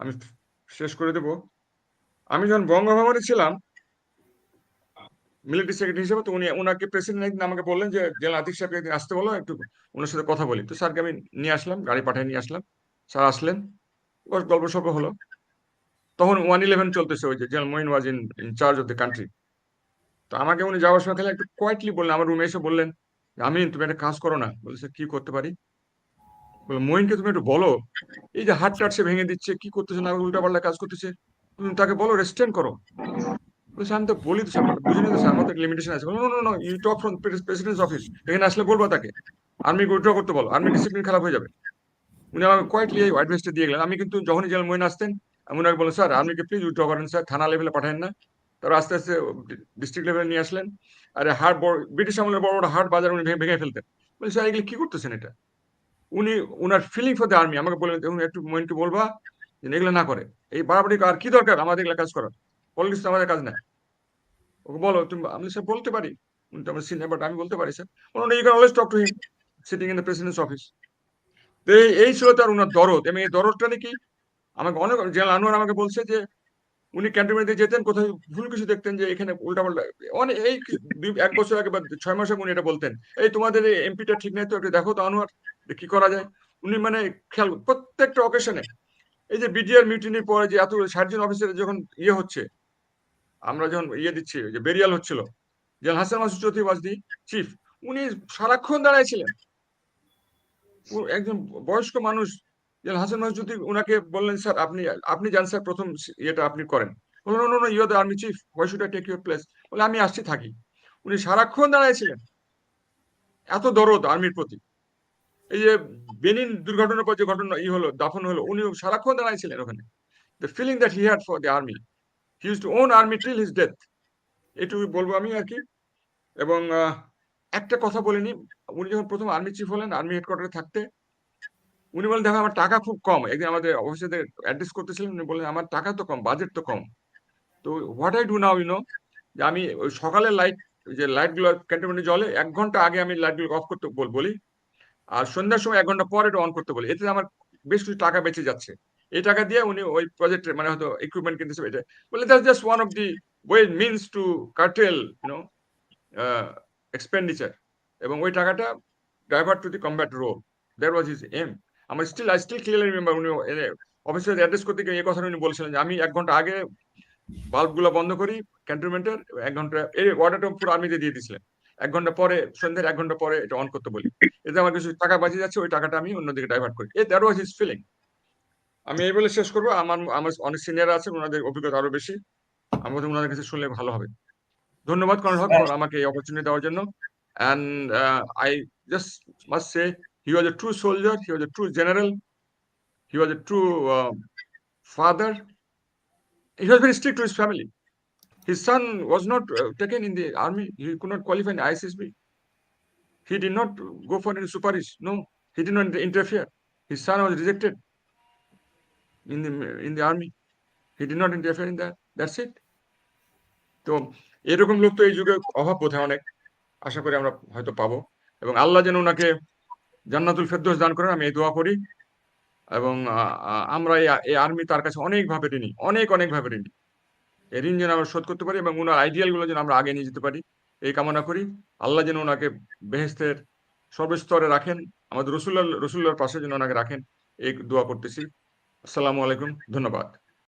আমি শেষ করে দেব। আমি যখন বঙ্গভবনে ছিলাম মিলিটারি সেক্রেটারি হিসেবে, তো উনি ওনাকে প্রেসিডেন্ট একদিন আমাকে বললেন যে, জেনারেল আতিক সাহেবকে একদিন আসতে বলো, একটু ওনার সাথে কথা বলি। তো স্যারকে আমি নিয়ে আসলাম, গাড়ি পাঠিয়ে নিয়ে আসলাম। স্যার আসলেন গল্প সল্প হলো। তখন ওয়ান ইলেভেন চলতেছে ওই যে, general Moin was in charge of the country তো আমাকে উনি যাওয়ার সময় খালি একটু কোয়াইটলি বললেন, আমার রুমে এসে বললেন আমি তুমি একটা কাজ করো না। বলছে, কি করতে পারি? বলে মইনকে তুমি একটু বলো, এই যে হাত টাট সে ভেঙে দিচ্ছে, কি করতেছে? না উল্টা পাল্টা কাজ করতেছে। তুমি তাকে বলো রেস্টেন্ট করো। আমি তো বলি তো, স্যার স্যার আমাদের লিমিটেশন আছে। You talk from president office এখানে আসলে বলব তাকে। আর্মি উইথড্র করতে বলো আর্মি ডিসিপ্লিন খারাপ হয়ে যাবে। উনি আমাকে কোয়াইটলি অ্যাডভাইসটা দিয়ে গেলেন। আমি কিন্তু যখনই মইন আসতেন, আমি ওনাকে বললাম, স্যার আর্মিকে প্লিজ উইথড্র করেন, স্যার, থানা লেভেলে পাঠান না। তারপর আস্তে আস্তে ডিস্ট্রিক্ট লেভেলে নিয়ে আসলেন। আরে, হাট বড়, ব্রিটিশ আমলের বড় বড় হাট বাজার উনি ভেঙে ফেলতেন। বলছি স্যার, এগুলো কি করতেছেন এটা? উনি ওনার ফিলিং ফর দ্য আর্মি আমাকে বললেন দেখুন একটু মইনকে বলবা যে, এগুলো না করে। এই বাড়াবাড়ি আর কি দরকার? আমাদের এগুলো কাজ করার। পলিটিক্স আমাদের কাজ না। ওকে বলো, তুমি, আমি স্যার বলতে পারি। উনি তো আমার সিনিয়র বাট আমি বলতে পারি, sir. You can always talk to him sitting in the president's office তো এই ছিল তার ওনার দরদ। এবং এই দরদটা নাকি আমাকে অনেক, জেনারেল আনোয়ার আমাকে বলছে যে, উনি ক্যান্টনমেন্টে যেতেন কোথাও ভুল কিছু দেখতেন যে, এখানে উল্টাপাল্টা অনেক এই এক বছর আগে বা ছয় মাস আগে উনি এটা বলতেন। এই, তোমাদের এমপিটা ঠিক নেই তো, একটু দেখো তো আনোয়ার। কি করা যায়? উনি মানে খেয়াল প্রত্যেকটা অকেশনে এই যে বিডিআর মিটিনের পরে যে এত ষাট জন অফিসার যখন ইয়ে হচ্ছে, আমরা যখন ইয়ে দিচ্ছি যে বেরিয়াল হচ্ছিল, যে Hasan Masud Chowdhury was the chief উনি সারাক্ষণ দাঁড়াইছিলেন। একজন বয়স্ক মানুষ, যে হাসান মাসুদ চৌধুরী উনাকে বললেন, স্যার, আপনি আপনি যান স্যার, প্রথম ইয়েটা আপনি করেন। বললেন no army chief I take your place বলে, আমি আসছি, থাকি। উনি সারাক্ষণ দাঁড়াইছিলেন। এত দরদ আর্মির প্রতি। এই যে বেনিন দুর্ঘটনার পর যে ঘটনা ই হলো, দাফন হলো, উনি সারাক্ষণ দাঁড়াইছিলেন ওখানে। The feeling that he had for the army he use to own army till his death এটুকু বলব আমি আর কি। এবং একটা কথা বলিনি, উনি যখন প্রথম আর্মি চিফ হলেন আর্মি হেডকোয়ার্টারে থাকতে, উনি বলেন দেখো, আমার টাকা খুব কম। একদিন আমাদের অফিসে অ্যাড্রেস করতেছিলেন, উনি বললেন, আমার টাকা তো কম বাজেট তো কম। তো what I do now you know যে আমি সকালে লাইট যে লাইটগুলো ক্যান্টনমেন্টে জলে এক ঘণ্টা আগে আমি লাইটগুলো অফ করতে বলি আর সন্ধ্যার সময় এক ঘণ্টা পর এটা অন করতে বলি। এতে আমার বেশ কিছু টাকা বেঁচে যাচ্ছে। এই টাকা দিয়ে উনি ওই প্রজেক্টের মানে হয়তো ইকুইপমেন্ট কিনতেছে, এটা বলে that's just one of the way means to curtail you know expenditure এবং ওই টাকাটা divert to the combat role that was his um আমার still I still clearly remember উনি অফিসে অ্যাড্রেস করতে গিয়ে এই কথা উনি বলছিলেন যে, আমি এক ঘণ্টা আগে বাল্বগুলো বন্ধ করি ক্যান্টনমেন্টের এক ঘণ্টা, এই অর্ডারটা পুরো আর্মিতে দিয়ে দিয়েছিলেন। এক ঘণ্টা পরে, সন্ধ্যের এক ঘণ্টা পরে এটা অন করতে বলি। এতে আমার কিছু টাকা বাঁচিয়ে যাচ্ছে, ওই টাকাটা আমি অন্যদিকে ডাইভার্ট করি। Uh that was his feeling আমি এই বলে শেষ করব। আমার আমার অনেক সিনিয়র আছে ওনাদের অভিজ্ঞতা আরও বেশি। আমার ওনাদের কাছে শুনলে ভালো হবে। ধন্যবাদ, কর্নেল হক আমাকে এই অপরচুনিটি দেওয়ার জন্য। And I just must say he was a true soldier he was a true general he was a true father he was very strict to his family. His son was not uh, taken in the army. He could not qualify in ISSB. He did not go for any superish. No, he did not interfere. His son was rejected in the in the army. He did not interfere in that. That's it. তো এরকম লোক তো এই যুগে অভাব বোধহয় অনেক আশা করি আমরা হয়তো পাবো এবং আল্লাহ যেন ওনাকে জান্নাতুল ফেরদৌস দান করেন আমি এই দোয়া করি এবং আমরা এই আর্মি তার কাছে অনেকভাবে ঋণী অনেক অনেকভাবে ঋণী ঋণ যেন আমরা শোধ করতে পারি এবং ওনার আইডিয়ালগুলো যেন আমরা আগে নিয়ে যেতে পারি। এই কামনা করি। আল্লাহ যেন ওনাকে বেহেস্তের সর্বস্তরে রাখেন। আমাদের রসুল্লাহ, রসুল্লাহর পাশে যেন ওনাকে রাখেন। এই দোয়া করতেছি। আসসালামু আলাইকুম। ধন্যবাদ।